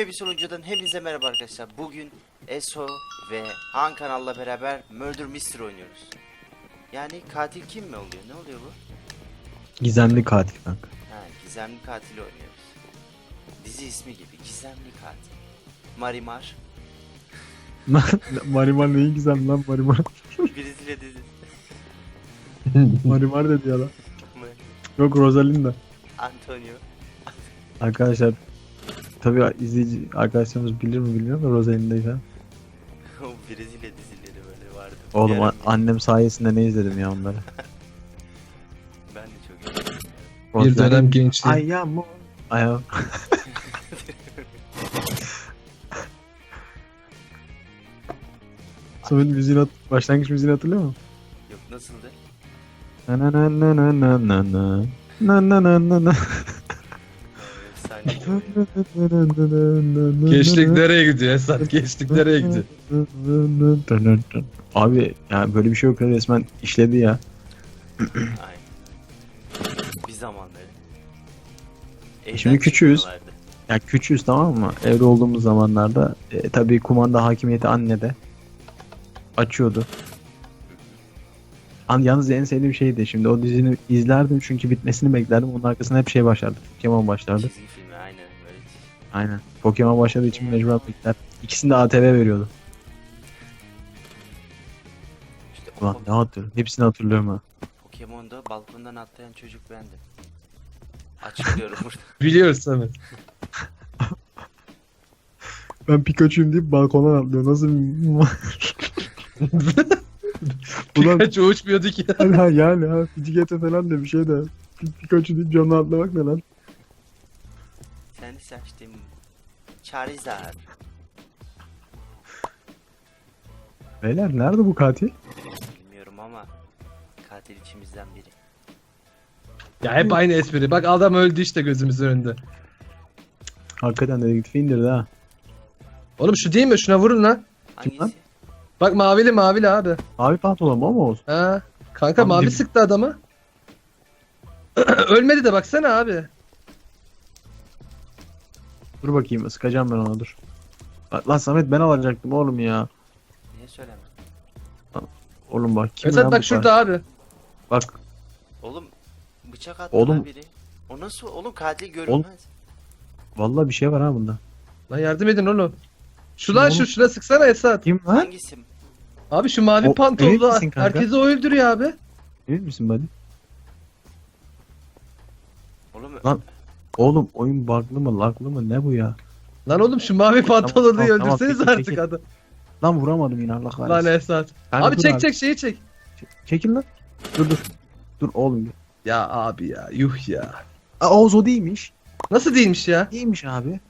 Ebi sunucudan hepinize merhaba arkadaşlar. Bugün Eso ve Han kanalla beraber Murder Mystery oynuyoruz. Yani katil kim mi oluyor? Ne oluyor bu? Gizemli katil kanka. Ha, gizemli katil oynuyoruz. Dizi ismi gibi gizemli katil. Marimar. Marimar neyin gizemli lan Marimar? Brezilya dizisi. Marimar dedi ya lan. Yok Rosalinda. Antonio. Arkadaşlar tabii izleyici arkadaşlarımız bilir mi bilmiyorum da Rosalinda'yı falan. O Brezilya dizileri böyle vardı. Oğlum Bir ara a- annem sayesinde ne izledim ya onları. Ben de çok iyi. Bir dönem gençliği. Ay ya mu. Ay ya. Samet müziğini hat başlangıç müziğini hatırlıyor musun? Yok nasıldı? Na na na na na na na na. Na na na na na. Gençlik nereye gidiyor Esat? Gençlik nereye gidiyor? Abi yani böyle bir şey yok ya, resmen işledi ya. Aynen. Bir zamanları. Şimdi Evden küçüğüz. çıkmıyorlardı. Ya küçüğüz tamam mı? Evde olduğumuz zamanlarda e, tabii kumanda hakimiyeti annede. Açıyordu. An, yalnız en sevdiğim şeydi şimdi o dizini izlerdim çünkü bitmesini beklerdim. Onun arkasına hep şey başlardı. Pokemon başlardı. Çizgi. Aynen. Pokemon başladığı için mecburen bekler. İkisini de ATV veriyordu. İşte o Ulan ne hatırlıyorum. Hepsini hatırlıyorum ha. Pokemon'da balkondan atlayan çocuk bendim. Açıklıyorum burada. Biliyoruz Samet. Ben Pikachu'yum deyip balkondan atlıyor. Nasıl Ulan Kaç uçmuyordu ki. ha, yani ha Pidgeot'e falan da bir şey de Pi- Pikachu deyip canına atlamak ne lan? Seni seçtim. Charizard. Beyler nerede bu katil? Bilmiyorum ama katil içimizden biri. Ya hep aynı espri. Bak adam öldü işte gözümüzün önünde. Hakikaten dedektifi indirdi ha. Oğlum şu değil mi? Şuna vurun lan. Kim Hangisi? lan? Bak mavili mavili abi. Abi pantolon mu ama Oğuz? Ha. Kanka Abi mavi ne- sıktı adamı. Ölmedi de baksana abi. Dur bakayım sıkacağım ben ona dur. Lan- Lan Samet ben alacaktım oğlum ya. Niye söylemedin? Oğlum bak kim Esat lan bak bu şurada abi. Bak Oğlum bıçak attı Oğlum- lan biri. O nasıl? Oğlum katil görünmez. vallahi bir şey var ha bunda. Lan yardım edin oğlum. Şu lan oğlum? şu şuna sıksana Esat. Kim lan? Hangisi? Abi şu mavi O- emin pantolonlu misin kanka? herkesi o öldürüyor abi. Emin misin buddy? Oğlum Lan- Oğlum oyun bug'lı mı laglı mı ne bu ya? Lan oğlum şu mavi pantolonluyu tamam, tamam, öldürseniz peki, artık peki. adam. Lan vuramadım yine Allah kahretsin. Lan Esat. Kanka abi çek çek şeyi çek. Çekil lan. Dur dur. Dur oğlum. dur. Ya abi ya yuh ya. Aa Oğuz o değilmiş. Nasıl değilmiş ya? Değilmiş abi.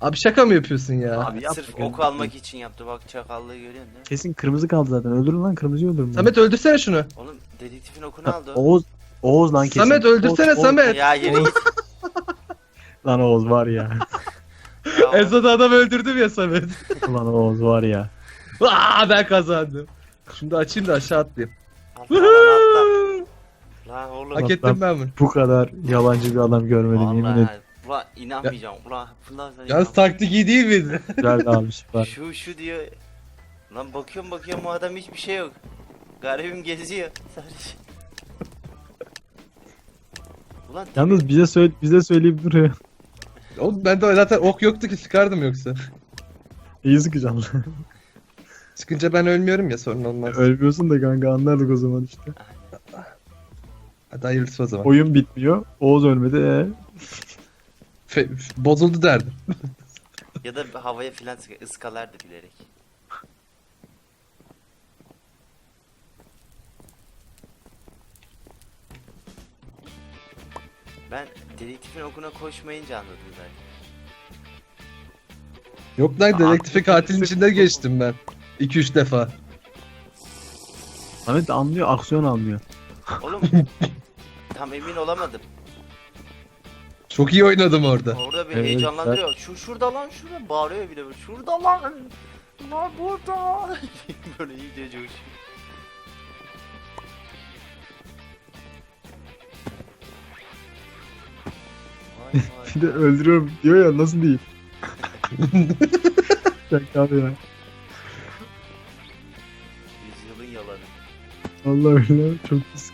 Abi şaka mı yapıyorsun ya? abi yapma sırf oku almak için yaptı. Bak çakallığı görüyorsun değil mi? Kesin kırmızı kaldı zaten. Öldürün lan kırmızıyı öldürün. Samet öldürsene şunu. Oğlum dedektifin okunu aldı. Oğuz Oğuz lan kesin. Samet öldürsene Oğuz- Oğuz- Samet. Ya git. Lan Oğuz var ya. Ya, Esat adam öldürdüm ya Samet. Lan Oğuz var ya. Aa ben kazandım. Şunu da açayım da aşağı atlayayım. Atla lan atla. Lan oğlum. Hak ettim ben- bunu. Bu kadar yalancı bir adam görmedim yemin ederim. Vallahi. Ulan inanmayacağım. Ulan fırla sen Yalnız taktik iyi değil miydi? Güzel abi süper. Şu şu diyor. Lan bakıyorum bakıyorum o adam hiçbir şey yok. Garibim geziyor. Sadece. Ulan Yalnız bize söyle bize söyleyip duruyor. Oğlum bende zaten ok yoktu ki sıkardım yoksa. İyi sıkacaksın lan. Çıkınca ben ölmüyorum ya sorun olmaz. Ölmüyorsun da kanka anlardık o zaman işte. Hadi hayırlısı o zaman. Oyun bitmiyor. Oğuz ölmedi. Ee? Fe- bozuldu derdim. ya da havaya filan sık- ıskalardı bilerek. Ben dedektifin okuna koşmayınca anladım zaten. Yok lan dedektifi katilin içinde geçtim ben. 2-3 defa. De anlıyor aksiyon almıyor. Oğlum tam emin olamadım. Çok iyi oynadım orada. Orada beni Evet, heyecanlandırıyor. Şu şurada lan şurada bağırıyor bile böyle. Şurada lan. Lan burada. böyle iyice coşuyor. Bir de öldürüyorum diyor ya nasıl değil. Şaka abi ya. Yüzyılın yalanı. Allah öyle çok pis.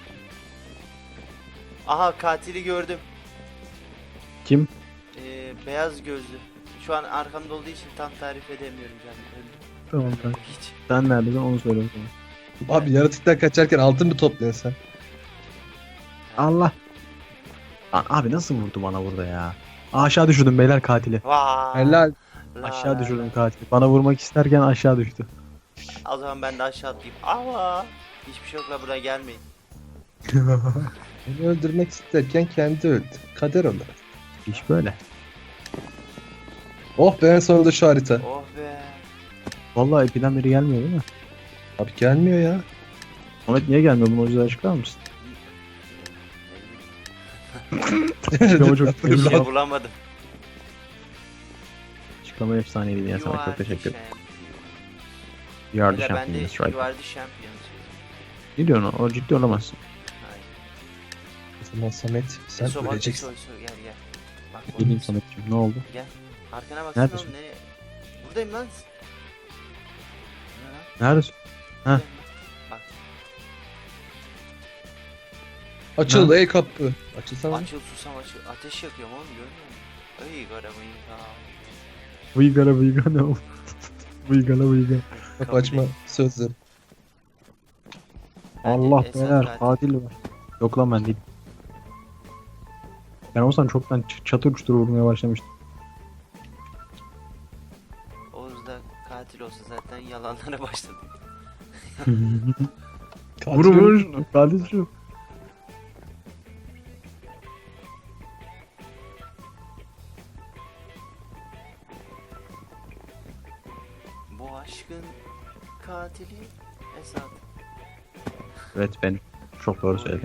Aha katili gördüm. Kim? Ee, beyaz gözlü. Şu an arkamda olduğu için tam tarif edemiyorum canım. Öldüm. Tamam kanka. Hiç. Sen neredesin onu söyle o zaman. Abi yaratıktan kaçarken altın mı topluyorsun sen? Allah. Abi nasıl vurdu bana burada ya? Aşağı düşürdüm beyler katili. Vay. Helal. La Aşağı düşürdüm katili. Bana vurmak isterken aşağı düştü. O zaman ben de aşağı atlayayım. Ama hiçbir şey yok la buraya gelmeyin. Beni öldürmek isterken kendi öldü. Kader olarak. İş böyle. Oh be en sonunda şu harita. Oh be. Vallahi epiden beri gelmiyor değil mi? Abi gelmiyor ya. Ahmet niye gelmiyor? Bunu o yüzden açıklar mısın? Dur, Ama çok Bir şey bulamadım. Açıklama efsaneydi ya sana çok teşekkür ederim. You are the champion, that's right. you are the champion. Ne diyorsun? O ciddi olamazsın. Hayır. O zaman Samet sen Eso öleceksin. Eso Eso gel gel. Bak Geleyim. Samet'ciğim ne oldu? Arkana baksana Neredesin? oğlum nereye? Buradayım lan? Neredesin? Ha. Açıl ey kapı. Açılsana. açıl susam açıl. Ateş yakıyorum oğlum görmüyor musun? Ay garamayı ha. Vıygara vıygara ne oldu? Vıygara vıygara. Kapı açma sözleri. Allah Esat beyler katil. katil var. Yok lan ben değil. Ben olsam çoktan ç- çatır çutur vurmaya başlamıştım. Oğuz da katil olsa zaten yalanlara başladı. Katil Vurun vurun şunu. Evet benim. Çok doğru Esat.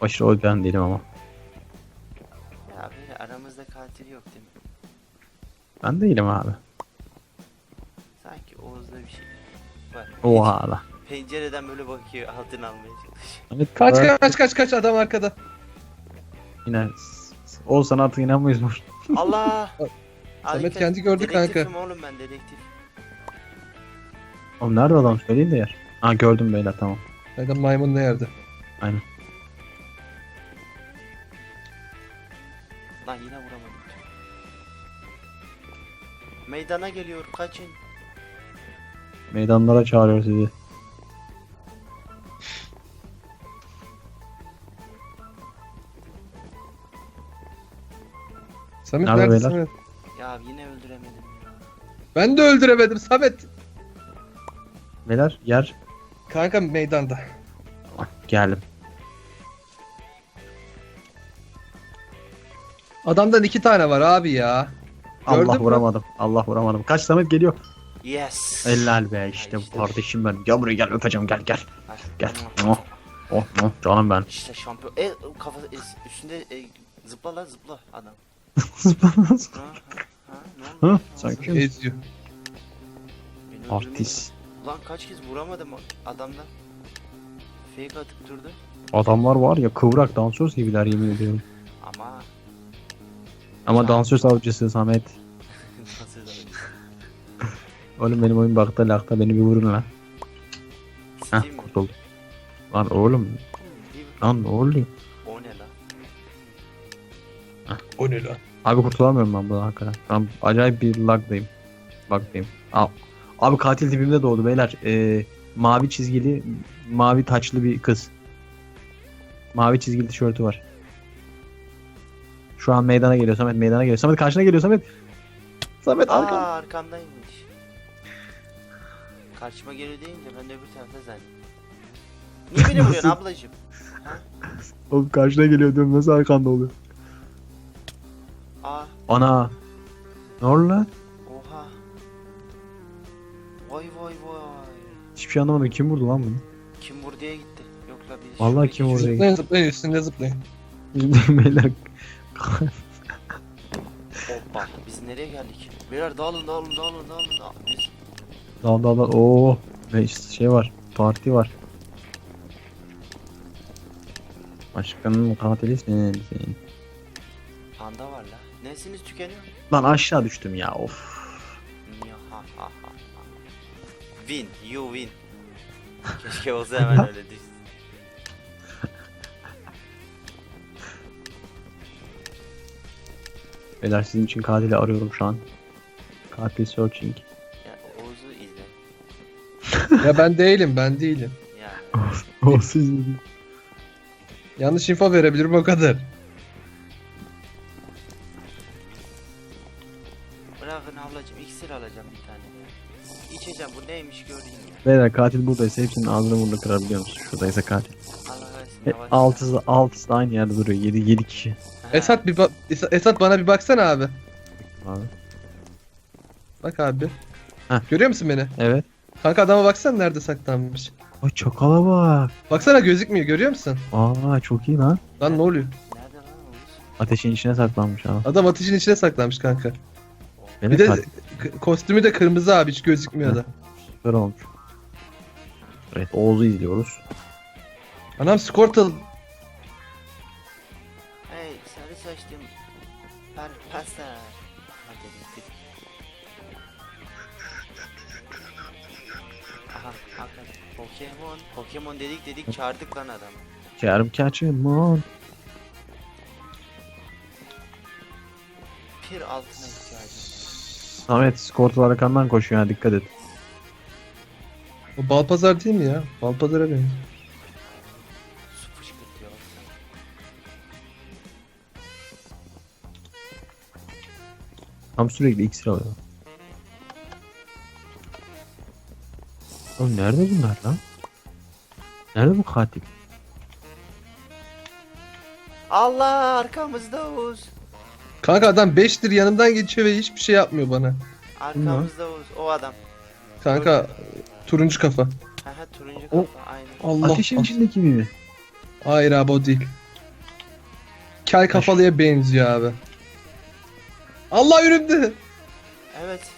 Aşırı oylayan değilim ama. Ya böyle aramızda katil yok değil mi? Ben değilim abi. Sanki Oğuz'da bir şey var. Oha la. Pencereden böyle bakıyor altın almaya çalışıyor. Evet, Kaç evet, kaç kaç kaç adam arkada. Yine olsan artık inanmayız mı? Allah! Samet Harika. kendi gördü kanka. Dedektifim oğlum ben dedektif. Oğlum nerede adam söyleyin de yer. Ha gördüm beyler tamam. Nerede maymun ne yerde? Aynen. Lan yine vuramadım. Meydana geliyor kaçın. Meydanlara çağırıyor sizi. Samet Nerede beyler? Samet? Ya yine öldüremedim. Ben de öldüremedim Samet. Beyler yer. Kanka meydanda. Tamam, Geldim. Adamdan iki tane var abi ya. Gördün Allah mü? vuramadım. Allah vuramadım. Kaç Samet geliyor. Yes. Helal be işte işte. bu kardeşim benim. Gel buraya gel öpeceğim gel gel. Gel. Oh, oh, oh canım ben. İşte şampiyon. E kafa e, üstünde e, zıpla la zıpla adam. Ha, ha, ha, ne oldu? Hı? Sen kim? Eziyor. Öldürmeye Artist. Lan kaç kez vuramadım adamdan. Fake atıp durdu. Adamlar var ya kıvrak dansöz gibiler yemin ediyorum. Ama Ama dansöz avcısı Samet. nasıl da Oğlum benim oyun bakta lakta beni bir vurun lan. Heh Steam mi? kurtuldum. Lan oğlum mi? lan ne oluyor? O ne lan? O ne lan? Abi kurtulamıyorum ben buradan hakikaten. An acayip bir lagdayım. Lagdayım. Al. Abi katil dibimde doğdu beyler. Ee, mavi çizgili, mavi taçlı bir kız. Mavi çizgili tişörtü var. Şu an meydana geliyor Samet meydana geliyor. Samet karşına geliyor Samet. Samet Aa arkan. arkamdaymış. Karşıma geliyor deyince ben de öbür tarafta zannettim. Niye beni vuruyorsun ablacım? Oğlum karşına geliyor diyorum nasıl arkanda oluyor? Aa Ana. Ne oldu lan? Vay vay vay. Hiçbir şey anlamadım. Kim vurdu lan bunu? Kim vur diye gitti. Yoksa bir Vallahi kim vurdu? Zıplayın zıplayın üstünde zıplayın. beyler. Hoppa biz nereye geldik? Beyler dağılın dağılın dağılın dağılın. dağılın. Biz Dal dal dal. Oo. Ve şey var. Parti var. Aşkının katilisin sen. panda var la. Nesiniz tükeniyor? Lan aşağı düştüm ya of. Ya, ha, ha, ha. Win, you win. Keşke olsa hemen öyle düşsün. Beyler sizin için katili arıyorum şu an. Katil searching. Ya Oğuz'u izle. ya ben değilim ben değilim. Yani. o siz Yanlış info verebilirim o kadar. Beyler katil buradaysa hepsinin ağzını burnunu kırabiliyor musun? Şuradaysa katil. Allah versin E, yavaş. altısı, altısı da aynı yerde duruyor. 7, 7 kişi. Ha, Esat bir ba- Esat- Esat bana bir baksana abi. Abi. Bak abi. Heh. Görüyor musun beni? Evet. Kanka adama baksana nerede saklanmış. Ay çok kalabalık. Baksana gözükmüyor görüyor musun? Aa çok iyi lan. Lan ne oluyor? Nerede lan Oğuz? Ateşin içine saklanmış abi. Adam ateşin içine saklanmış kanka. Beni Bir de katil k- kostümü de kırmızı abi hiç gözükmüyor da. süper olmuş. Evet Oğuz'u izliyoruz. Anam Squirtle. Hey sarı saçlım. Per pasta. Aha hakikaten. Pokemon. Pokemon dedik dedik çağırdık lan adamı. Kerem kaçımon. Pir altına ihtiyacım var. Samet Skort'un arkandan koşuyor ha dikkat et. O Balpazar değil mi ya? Balpazar'a benziyor. Su fışkırtıyor. Tam sürekli iksir alıyor. Oğlum nerede bunlar lan? Nerede bu katil? Allah arkamızda Oğuz. Kanka adam 5'tir yanımdan geçiyor ve hiçbir şey yapmıyor bana. Arkamızda Oğuz. O adam. Kanka turuncu kafa. Haha turuncu O- kafa aynen. Allah. Ateşin içindeki mi? Hayır abi o değil. Kel kafalıya benziyor abi. Allah önümde. Evet.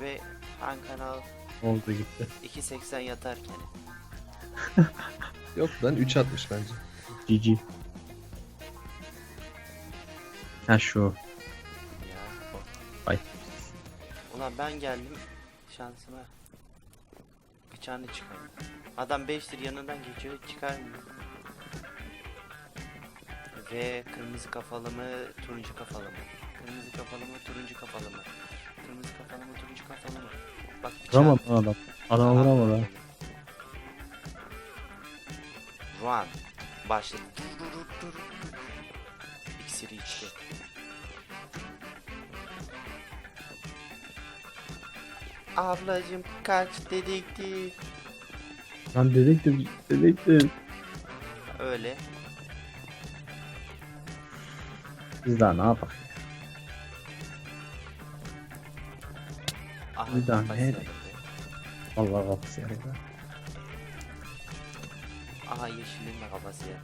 Ve Han kanal Oldu gitti. 2.80 yatarken. Yok lan 3 atmış bence. GG. Ha şu. Ya. o. Ay. Ulan ben geldim şansıma. Bıçağını çıkardım. Adam 5'tir yanından geçiyor çıkarmıyor. Ve kırmızı kafalı mı turuncu kafalı mı? Kırmızı kafalı mı turuncu kafalı mı? Kırmızı kafalı mı turuncu kafalı mı? Bak bıçağı. Lan adam. Adam vuramadı. Run. Başladı. İksiri içti. Ablacım kaç dedektif. Lan dedektif, dedektif. Öyle. Biz daha ne yapak? Aha, Bir daha kafası ne? yarıldı. Allah kafası yarıyor. Aha yeşilin de kafası ya.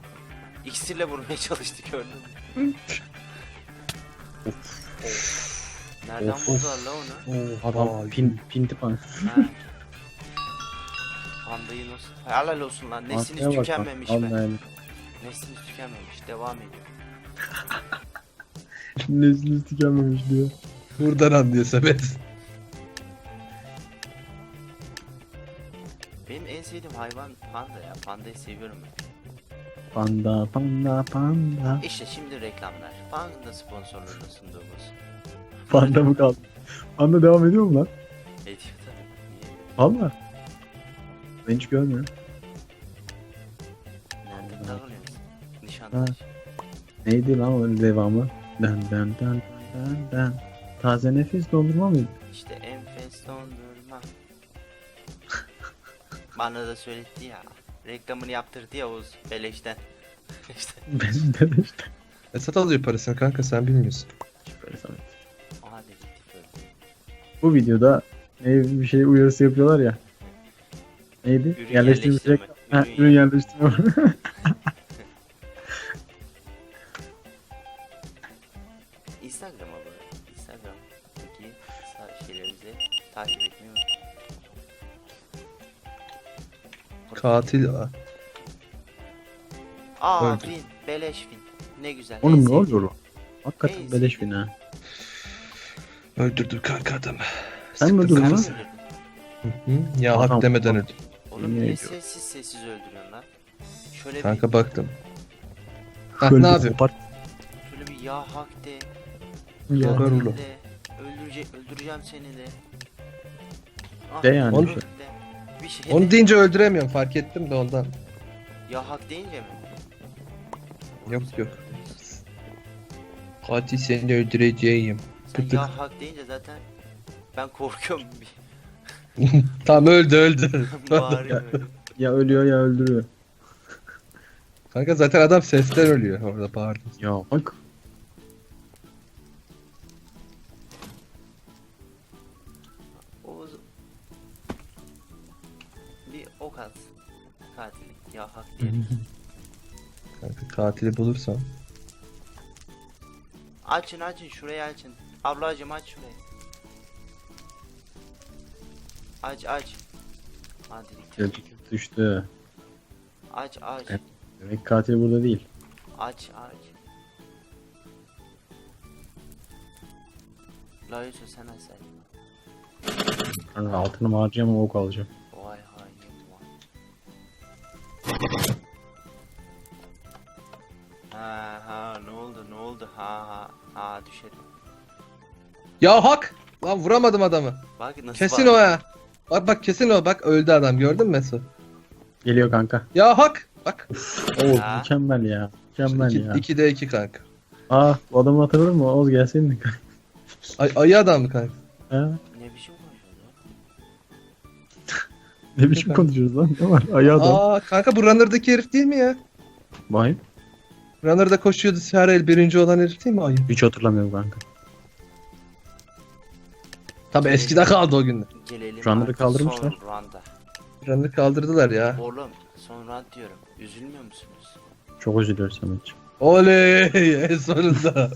İksirle vurmaya çalıştı gördün mü? Of. Nereden Of, vurdular la onu? Adam pin, pinti pan. Ha. Pandayı nasıl? Helal olsun lan. Nesliniz Arkaya bak lan, tükenmemiş be. Vallahi. Nesliniz tükenmemiş. Devam ediyor. Nesliniz tükenmemiş diyor. Buradan anlıyor Samet. Benim en sevdiğim hayvan panda ya. Pandayı seviyorum ben. Panda, panda, panda. İşte şimdi reklamlar. Panda sponsorluğunda sunduğumuz. Panda mı kaldı? Panda devam ediyor mu lan? Ediyor tabii. Valla. Ben hiç görmüyorum. Nerede takılıyor musun? Nişantaş. Neydi lan öyle devamı? Den den den den den. Taze nefes doldurma mıydı? İşte enfes dondurma. Bana da söyletti ya. Reklamını yaptırdı ya Oğuz beleşten. işte. Benim de işte. Esat alıyor parasını kanka sen bilmiyorsun. Süper Samet. Bu videoda ne bir şey uyarısı yapıyorlar ya. Neydi? Ürün Yerleştirme. yerleştirme. Ha, Ürün yerleştirme. Instagram'a bu. Instagram'daki şeylerimizi takip etmeyi. Katil Aa, Aa Öldü. fin. Beleş fin. Ne güzel. en Oğlum ne sevdiğim. oluyor? lan? Hakikaten Neyse. beleş bin ha. Öldürdüm kanka adamı. Sen mi öldürdün lan? kafasını. Hı? Ya Adam- hak demeden öldüm. Oğlum Yemin niye ediyorum. sessiz sessiz öldürüyorsun lan? Şöyle Kanka bir, baktım. Ha, Şöyle ne bir yapayım? kopar- şöyle bir ya hak de. Ya. Ulan. de, Öldürecek, öldüreceğim seni de. Ah, De yani. Onu- de. Bir şey Onu de. deyince öldüremiyorum fark ettim de ondan. Ya hak deyince mi? Yok yok. Katil seni öldüreceğim. Sen Tık ya hak deyince zaten ben korkuyorum bir. Tamam öldü öldü. Bağırıyorum öyle. Ya ölüyor ya öldürüyor. Kanka zaten adam sesten ölüyor orada bağırdım. Ya bak. Oğuz bir ok at. Katil. Ya hak diye. Kanka katili bulursam. açın açın şurayı açın. Ablacım aç şurayı. Aç aç. Hadi Geldik düştü. aç aç. Evet. Demek katil burada değil. Aç aç. La Yusuf sen açsaydın. Kanka altını harcayacağım ama ok alacağım. Vay hain vay. Ha ha ne oldu ne oldu ha ha ha düşerim. Ya hak! Lan vuramadım adamı. Bak nasıl Kesin bağırıyor. o ya. Bak bak kesin o bak öldü adam gördün mü Meso? Geliyor kanka. Ya hak! Bak. Oğuz Ya. mükemmel ya. Mükemmel ya. 2 de 2 kanka. Aa bu adamı hatırladın mı? Oğuz gelsin mi? Ay, ayı adam mı kanka? ha? Ne biçim konuşuyorsun lan? Ne biçim konuşuyoruz lan? Ne var? Ayağı da. Aa kanka bu runner'daki herif değil mi ya? Bakayım. Runner'da koşuyordu her el birinci olan herif değil mi ayı? Hiç hatırlamıyorum kanka. Tabi eskide kaldı o günler. Gelelim Runner'ı artık kaldırmışlar. Son rounda. Runner kaldırdılar ya. Oğlum son round diyorum. Üzülmüyor musunuz? Çok üzülüyoruz Sametciğim. Oley en sonunda.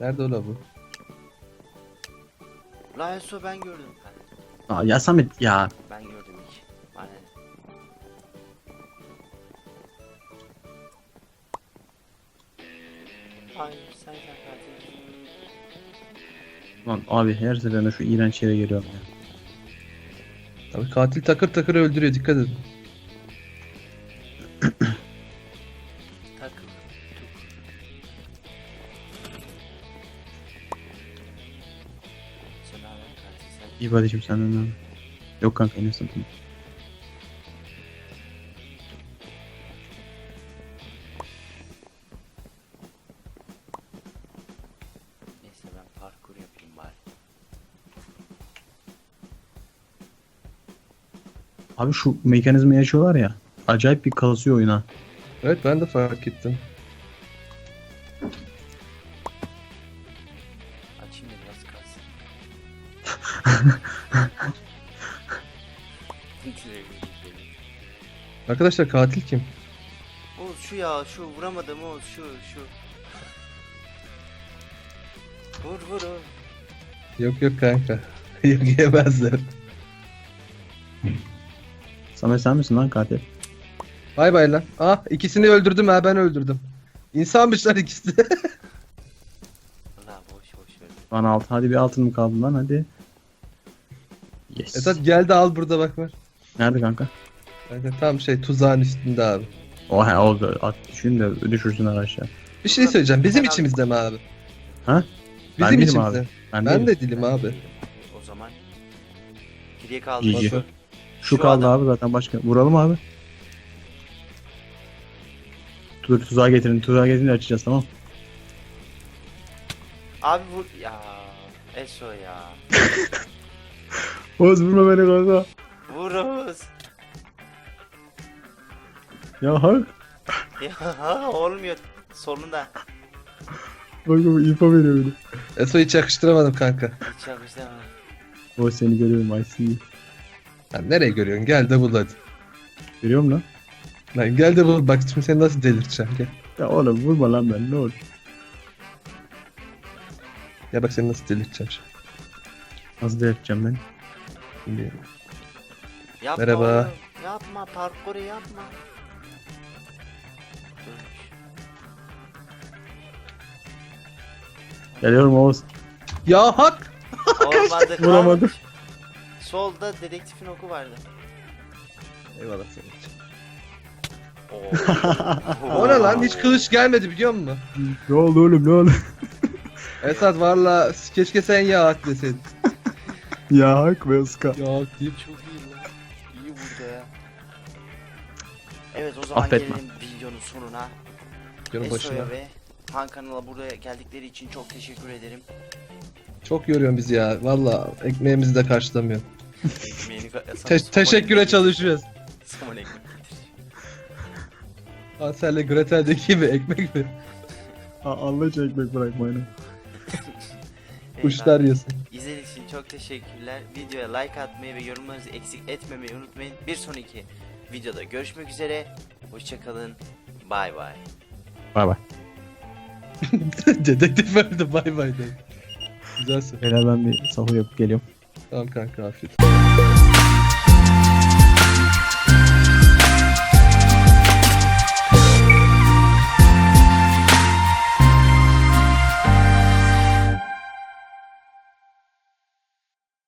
Nerede ola bu? La Eso ben gördüm. Aa ya Samet ya. ben gördüm ilk. Aynen. Hayır sen sen katil. Lan abi her seferinde şu iğrenç yere geliyorum ya. Tabii katil takır takır öldürüyor dikkat edin. Takıl. Sen katil sen? İyi badeciğim senden ne? Yok kanka yine satayım. Abi şu mekanizmayı açıyorlar ya. Acayip bir kasıyor oyuna. Evet ben de fark ettim. Açayım da biraz kalsın. Arkadaşlar katil kim? Oğuz şu ya şu vuramadım Oğuz şu şu. Vur vur vur. Yok yok kanka. yok yemezler. Samet sen misin lan katil? Bay bay lan. Ah ikisini öldürdüm ha ben öldürdüm. İnsanmışlar ikisi de. La boş boş ver. Bana altı. Hadi bir altın mı kaldı lan hadi. Yes. Esat geldi al burada bak var. Nerede kanka? Kanka tam şey tuzağın üstünde abi. Oha o at düşün de düşürsün aşağı. Bir şey söyleyeceğim. Bizim içimizde mi abi? Ha? Bizim değilim içimizde. abi. Ben, Ben değilim. de dilim abi. O zaman geriye kaldı. Şu. Şu Şu kaldı adam. abi zaten başka. Vuralım abi. Dur tuzağa getirin. Tuzağa getirin açacağız tamam. Abi vur ya. Eso ya. Oğuz vurma beni kanka. Vur Oğuz. Ya hak. Ya olmuyor. Sonunda. Bak bak info veriyor beni. Eso hiç yakıştıramadım kanka. Hiç yakıştıramadım. Oğuz seni görüyorum I see you. Sen nereye görüyorsun? Gel de bul hadi. Görüyor musun lan? Lan gel de bul. Bak şimdi seni nasıl delirteceğim. Gel. Ya oğlum vurma lan ben ne olur. Gel bak seni nasıl delirteceğim şimdi. Nasıl da yapacağım ben? Şimdi Yapma Merhaba. oğlum, Yapma parkuru yapma. Geliyorum Oğuz. Ya hak. Olmadı Vuramadı. Solda dedektifin oku vardı. Eyvallah senin için. O ne lan? Hiç kılıç gelmedi biliyor musun? Ne oldu oğlum ne oldu? Esat varla keşke sen ya hak deseydin. ya hak ve ıska. Ya hak deyip. Çok iyi lan. İyi burada ya. Evet o zaman Affetme. gelelim videonun sonuna. Canım başına. Eso'ya ve Han kanala buraya geldikleri için çok teşekkür ederim. Çok yoruyorsun bizi ya. Valla ekmeğimizi de karşılamıyor. Ekmeğini Te- teşekküre çalışıyoruz. Somon ekmek getir. Hansel'le Gretel'deki gibi ekmek mi? Allah ekmek bırakmayın. Kuşlar yesin. İzlediğiniz için çok teşekkürler. Videoya like atmayı ve yorumlarınızı eksik etmemeyi unutmayın. Bir sonraki videoda görüşmek üzere. Hoşçakalın. Bay bay. Bay bay. Dedektif öldü bay bay dedi. Güzelsin. Beyler ben bir sahur yapıp geliyorum. Tamam kanka afiyet.